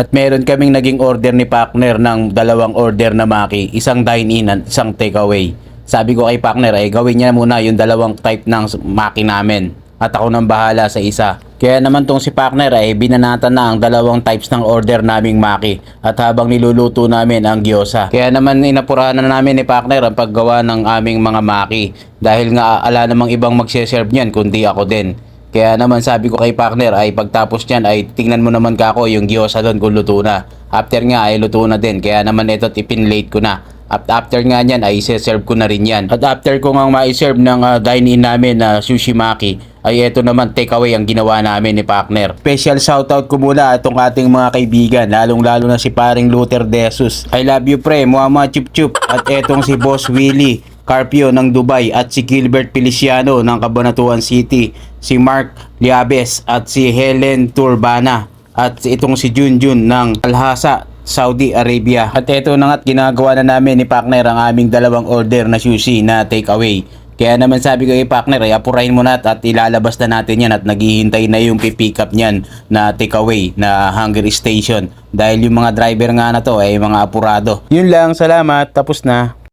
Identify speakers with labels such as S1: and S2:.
S1: At meron kaming naging order ni partner ng dalawang order na maki, isang dine-in at isang takeaway. Sabi ko kay partner ay gawin niya muna yung dalawang type ng maki namin at ako nang bahala sa isa. Kaya naman tong si partner ay binanatan na ang dalawang types ng order naming maki at habang niluluto namin ang gyoza. Kaya naman inapurahan na namin ni partner ang paggawa ng aming mga maki dahil nga ala namang ibang magse-serve niyan kundi ako din. Kaya naman sabi ko kay partner ay pagtapos niyan ay tingnan mo naman ka ako yung gyoza doon kung luto na. After nga ay luto na din kaya naman ito tipinlate ko na. At after nga niyan ay serve ko na rin yan. At after ko nga ma-serve ng ah, dine-in namin na sushi maki ay eto naman takeaway ang ginawa namin ni partner. Special shoutout ko muna itong ating mga kaibigan lalong lalo na si paring Luther Desus. I love you pre, Muhammad Chup Chup at etong si Boss Willie Carpio ng Dubai at si Gilbert Feliciano ng Cabanatuan City, si Mark Liabes at si Helen Turbana at itong si Junjun ng Alhasa Saudi Arabia. At ito na nga't ginagawa na namin ni partner ang aming dalawang order na sushi na takeaway. Kaya naman sabi ko kay partner ay apurahin mo na at, at ilalabas na natin yan at naghihintay na yung pipick up niyan na takeaway na Hunger Station. Dahil yung mga driver nga na to ay mga apurado. Yun lang, salamat, tapos na.